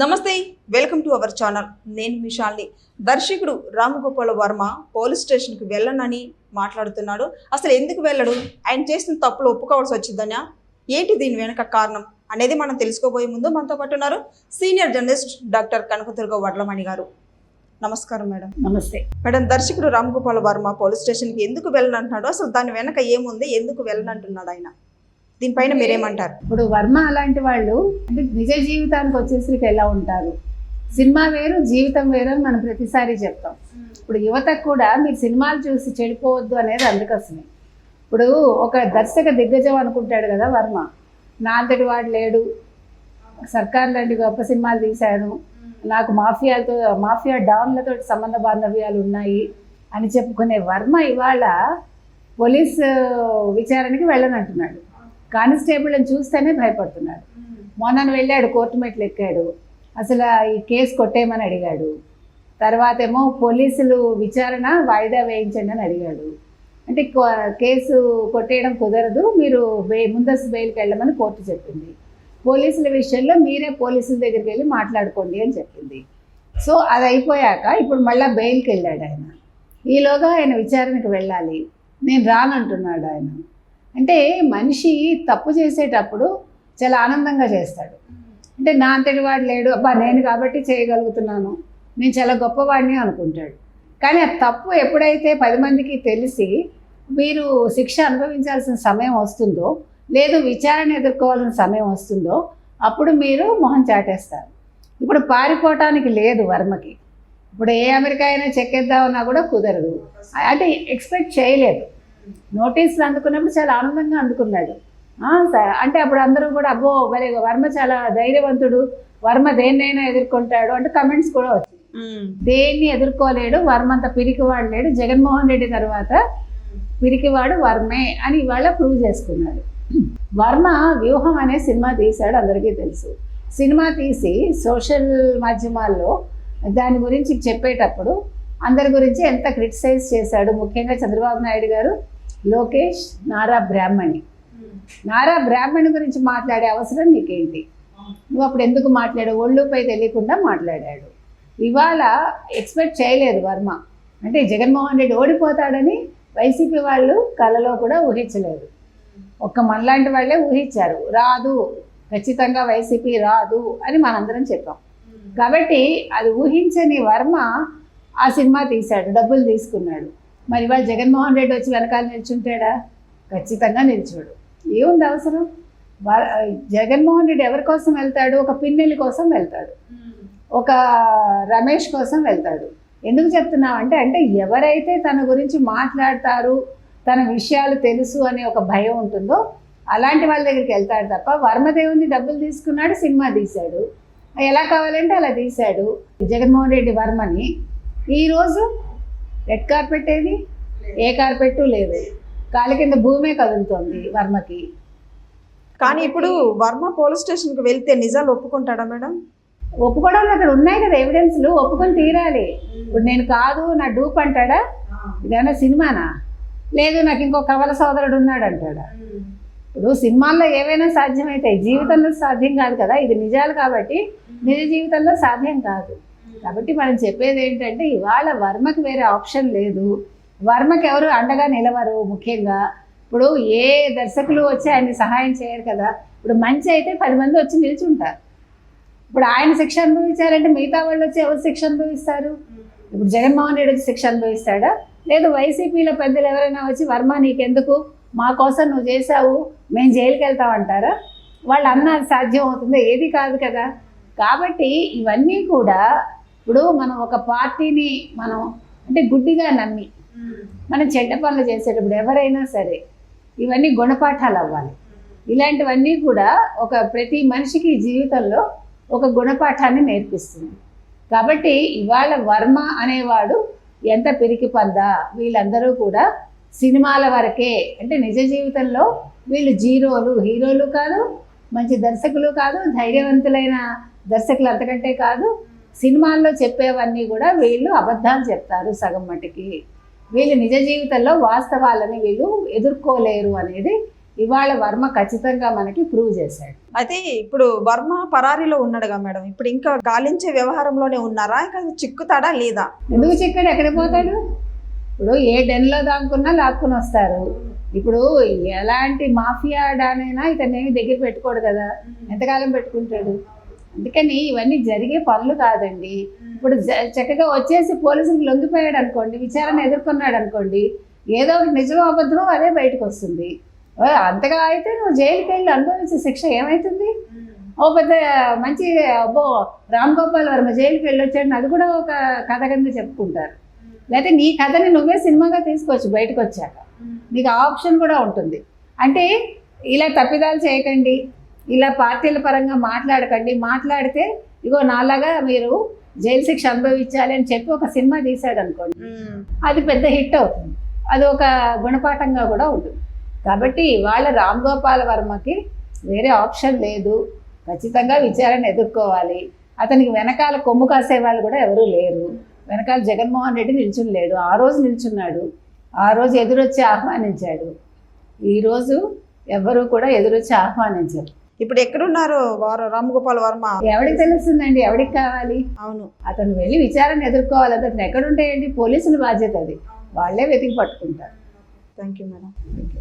నమస్తే welcome to our channel. నేను మిషాల్ని దర్శకుడు రామగోపాల వర్మ పోలీస్ స్టేషన్కి వెళ్ళనని మాట్లాడుతున్నాడు. అసలు ఎందుకు వెళ్ళడు? ఆయన చేసిన తప్పులు ఒప్పుకోవాల్సి వచ్చిందనా ఏంటి దీని వెనక కారణం? అనేది మనం తెలుసుకోబోయే ముందు మనతో పాటు ఉన్నారు senior journalist doctor Kanakadurga Vadlamani garu. నమస్కారం మేడం. నమస్తే. మేడం దర్శకుడు రామగోపాల వర్మ పోలీస్ స్టేషన్కి ఎందుకు వెళ్ళనంటున్నాడు? అసలు దాని వెనక ఏముంది? ఎందుకు వెళ్ళనంటున్నాడు ఆయన? దీనిపైన మీరేమంటారు? ఇప్పుడు వర్మ అలాంటి వాళ్ళు అంటే నిజ జీవితానికి వచ్చేసరికి ఎలా ఉంటారు? సినిమా వేరు జీవితం వేరు అని మనం ప్రతిసారి చెప్తాం. ఇప్పుడు యువతకు కూడా మీరు సినిమాలు చూసి చెడిపోవద్దు అనేది అందుకోసమే. ఇప్పుడు ఒక దర్శక దిగ్గజం అనుకుంటాడు కదా వర్మ. నా అంతటి వాడు లేడు. సర్కార్ లాంటి గొప్ప సినిమాలు తీశాను నాకు మాఫియాలతో మాఫియా డాన్లతో సంబంధ బాంధవ్యాలు ఉన్నాయి అని చెప్పుకునే వర్మ ఇవాళ పోలీస్ విచారణకి వెళ్ళనంటున్నాడు. కానిస్టేబుల్ని చూస్తేనే భయపడుతున్నాడు. మొన్న వెళ్ళాడు కోర్టు మెట్లు ఎక్కాడు. అసలు ఈ కేసు కొట్టేయమని అడిగాడు. తర్వాత ఏమో పోలీసులు విచారణ వాయిదా వేయించండి అని అడిగాడు. అంటే కేసు కొట్టేయడం కుదరదు మీరు బే ముందస్తు బెయిల్కి వెళ్ళమని కోర్టు చెప్పింది. పోలీసుల విషయంలో మీరే పోలీసుల దగ్గరికి వెళ్ళి మాట్లాడుకోండి అని చెప్పింది. సో అది అయిపోయాక ఇప్పుడు మళ్ళీ బెయిల్కి వెళ్ళాడు ఆయన. ఈలోగా ఆయన విచారణకు వెళ్ళాలి. నేను రానంటున్నాడు ఆయన. అంటే మనిషి తప్పు చేసేటప్పుడు చాలా ఆనందంగా చేస్తాడు. అంటే నా అంతటి వాడు లేడు అబ్బా నేను కాబట్టి చేయగలుగుతున్నాను నేను చాలా గొప్పవాడిని అనుకుంటాడు. కానీ ఆ తప్పు ఎప్పుడైతే పది మందికి తెలిసి మీరు శిక్ష అనుభవించాల్సిన సమయం వస్తుందో లేదు విచారణ ఎదుర్కోవాల్సిన సమయం వస్తుందో అప్పుడు మీరు మొహం చాటేస్తారు. ఇప్పుడు పారిపోవటానికి లేదు వర్మకి. ఇప్పుడు ఏ అమెరికా అయినా చెక్కేద్దామన్నా కూడా కుదరదు. అంటే ఎక్స్పెక్ట్ చేయలేదు. నోటీసులు అందుకున్నప్పుడు చాలా ఆనందంగా అందుకున్నాడు. అంటే అప్పుడు అందరూ కూడా అబ్బో మరి వర్మ చాలా ధైర్యవంతుడు వర్మ దేన్నైనా ఎదుర్కొంటాడు అంటే కమెంట్స్ కూడా వచ్చాయి. దేన్ని ఎదుర్కోలేడు వర్మ అంత పిరికివాడు లేడు జగన్మోహన్ రెడ్డి తర్వాత పిరికివాడు వర్మే అని ఇవాళ ప్రూవ్ చేసుకున్నాడు. వర్మ వ్యూహం అనే సినిమా తీశాడు అందరికీ తెలుసు. సినిమా తీసి సోషల్ మాధ్యమాల్లో దాని గురించి చెప్పేటప్పుడు అందరి గురించి ఎంత క్రిటిసైజ్ చేశాడు ముఖ్యంగా చంద్రబాబు నాయుడు గారు లోకేష్ నారా బ్రాహ్మణి. నారా బ్రాహ్మణి గురించి మాట్లాడే అవసరం నీకేంటి? నువ్వు అప్పుడు ఎందుకు మాట్లాడావు? ఒళ్ళుపై తెలియకుండా మాట్లాడాడు. ఇవాళ ఎక్స్పెక్ట్ చేయలేదు వర్మ. అంటే జగన్మోహన్ రెడ్డి ఓడిపోతాడని వైసీపీ వాళ్ళు కలలో కూడా ఊహించలేదు. ఒక్క మనలాంటి వాళ్ళే ఊహించారు. రాదు. ఖచ్చితంగా వైసీపీ రాదు అని మనందరం చెప్పాం. కాబట్టి అది ఊహించని వర్మ ఆ సినిమా తీశాడు డబ్బులు తీసుకున్నాడు. మరి ఇవాళ జగన్మోహన్ రెడ్డి వచ్చి వెనకాల నిల్చుంటాడా? ఖచ్చితంగా నిల్చోడు. ఏముంది అవసరం? జగన్మోహన్ రెడ్డి ఎవరి కోసం వెళ్తాడు? ఒక పిన్నెలి కోసం వెళ్తాడు. ఒక రమేష్ కోసం వెళ్తాడు. ఎందుకు చెప్తున్నావంటే అంటే ఎవరైతే తన గురించి మాట్లాడతారు తన విషయాలు తెలుసు అనే ఒక భయం ఉంటుందో అలాంటి వాళ్ళ దగ్గరికి వెళ్తాడు తప్ప వర్మదేవుని డబ్బులు తీసుకున్నాడు సినిమా తీశాడు. ఎలా కావాలంటే అలా తీశాడు. జగన్మోహన్ రెడ్డి వర్మని. ఈరోజు రెడ్ కార్పెట్ ఏది? ఏ కార్పెట్ లేదు. కాలి కింద భూమే కదులుతోంది వర్మకి. కానీ ఇప్పుడు వర్మ పోలీస్ స్టేషన్కి వెళ్తే నిజాలు ఒప్పుకుంటాడా మేడం? ఒప్పుకోవడానికి అక్కడ ఉన్నాయి కదా ఎవిడెన్స్లు. ఒప్పుకొని తీరాలి. ఇప్పుడు నేను కాదు నా డూప్ అంటాడా? ఇదేనా సినిమానా? లేదు నాకు ఇంకో కవల సోదరుడు ఉన్నాడు అంటాడా? ఇప్పుడు సినిమాల్లో ఏవైనా సాధ్యమవుతాయి జీవితంలో సాధ్యం కాదు కదా. ఇది నిజాలు కాబట్టి నిజ జీవితంలో సాధ్యం కాదు. కాబట్టి మనం చెప్పేది ఏంటంటే ఇవాళ వర్మకి వేరే ఆప్షన్ లేదు. వర్మకి ఎవరు అండగా నిలవరు ముఖ్యంగా. ఇప్పుడు ఏ దర్శకులు వచ్చి ఆయన్ని సహాయం చేయరు కదా. ఇప్పుడు మంచి అయితే పది మంది వచ్చి నిల్చుంటారు. ఇప్పుడు ఆయన శిక్ష అనుభవించారంటే మిగతా వాళ్ళు వచ్చి ఎవరు శిక్ష అనుభవిస్తారు? ఇప్పుడు జగన్మోహన్ రెడ్డి వచ్చి శిక్ష అనుభవిస్తాడా? లేదు వైసీపీలో పెద్దలు ఎవరైనా వచ్చి వర్మ నీకెందుకు? మా కోసం నువ్వు చేసావు మేము జైలుకి వెళ్తామంటారా వాళ్ళు అన్నది సాధ్యం అవుతుందో? ఏది కాదు కదా. కాబట్టి ఇవన్నీ కూడా ఇప్పుడు మనం ఒక పార్టీని మనం అంటే గుడ్డిగా నమ్మి మనం చెడ్డ పనులు చేసేటప్పుడు ఎవరైనా సరే ఇవన్నీ గుణపాఠాలు అవ్వాలి. ఇలాంటివన్నీ కూడా ఒక ప్రతి మనిషికి జీవితంలో ఒక గుణపాఠాన్ని నేర్పిస్తుంది. కాబట్టి ఇవాళ వర్మ అనేవాడు ఎంత పిరికి పందా వీళ్ళందరూ కూడా సినిమాల వరకే అంటే నిజ జీవితంలో వీళ్ళు జీరోలు హీరోలు కాదు మంచి దర్శకులు కాదు ధైర్యవంతులైన దర్శకులు అంతకంటే కాదు సినిమాల్లో చెప్పేవన్నీ కూడా వీళ్ళు అబద్ధాలు చెప్తారు సగం మట్టుకి వీళ్ళు నిజ జీవితంలో వాస్తవాలని వీళ్ళు ఎదుర్కోలేరు అనేది ఇవాళ వర్మ ఖచ్చితంగా మనకి ప్రూవ్ చేశాడు. అయితే ఇప్పుడు వర్మ పరారీలో ఉన్నాడుగా మేడం. ఇప్పుడు ఇంకా గాలించే వ్యవహారంలోనే ఉన్నారా? ఇంకా చిక్కుతాడా లేదా? ఎందుకు చిక్కడు? ఎక్కడ పోతాడు? ఇప్పుడు ఏ డెన్లో దాక్కున్నా లాక్కుని వస్తారు. ఇప్పుడు ఎలాంటి మాఫియా డానైనా ఇతన్ని ఏమి దగ్గర పెట్టుకోడు కదా. ఎంతకాలం పెట్టుకుంటాడు? అందుకని ఇవన్నీ జరిగే పనులు కాదండి. ఇప్పుడు చక్కగా వచ్చేసి పోలీసులకు లొంగిపోయాడు అనుకోండి విచారణ ఎదుర్కొన్నాడు అనుకోండి ఏదో ఒక నిజమో అబద్ధమో అదే బయటకు వస్తుంది. అంతగా అయితే నువ్వు జైలుకి వెళ్ళి అనుభవించే శిక్ష ఏమవుతుంది ఓ పెద్ద మంచి అబ్బో రామ్ గోపాల్ వర్మ జైలుకి వెళ్ళి వచ్చాడు అది కూడా ఒక కథ కింద చెప్పుకుంటారు. లేకపోతే నీ కథని నువ్వే సినిమాగా తీసుకోవచ్చు బయటకు వచ్చాక. నీకు ఆప్షన్ కూడా ఉంటుంది. అంటే ఇలా తప్పిదాలు చేయకండి. ఇలా పార్టీల పరంగా మాట్లాడకండి. మాట్లాడితే ఇగో నాలాగా మీరు జైలు శిక్ష అనుభవించాలి అని చెప్పి ఒక సినిమా తీశాడు అనుకోండి. అది పెద్ద హిట్ అవుతుంది. అది ఒక గుణపాఠంగా కూడా ఉంటుంది. కాబట్టి వాళ్ళ రామ్ గోపాల్ వర్మకి వేరే ఆప్షన్ లేదు. ఖచ్చితంగా విచారణ ఎదుర్కోవాలి. అతనికి వెనకాల కొమ్ము కాసే వాళ్ళు కూడా ఎవరూ లేరు. వెనకాల జగన్మోహన్ రెడ్డి నిల్చుని లేడు ఆ రోజు నిల్చున్నాడు. ఆ రోజు ఎదురొచ్చి ఆహ్వానించాడు. ఈరోజు ఎవరు కూడా ఎదురొచ్చి ఆహ్వానించారు. ఇప్పుడు ఎక్కడున్నారు? వారు రామ్ గోపాల్ వర్మ. ఎవరికి తెలుస్తుందండి? ఎవరికి కావాలి? అవును. అతను వెళ్ళి విచారణ ఎదుర్కోవాలి. అతను ఎక్కడుంటాయండి పోలీసుల బాధ్యత అది. వాళ్ళే వెతికి పట్టుకుంటారు. Thank you madam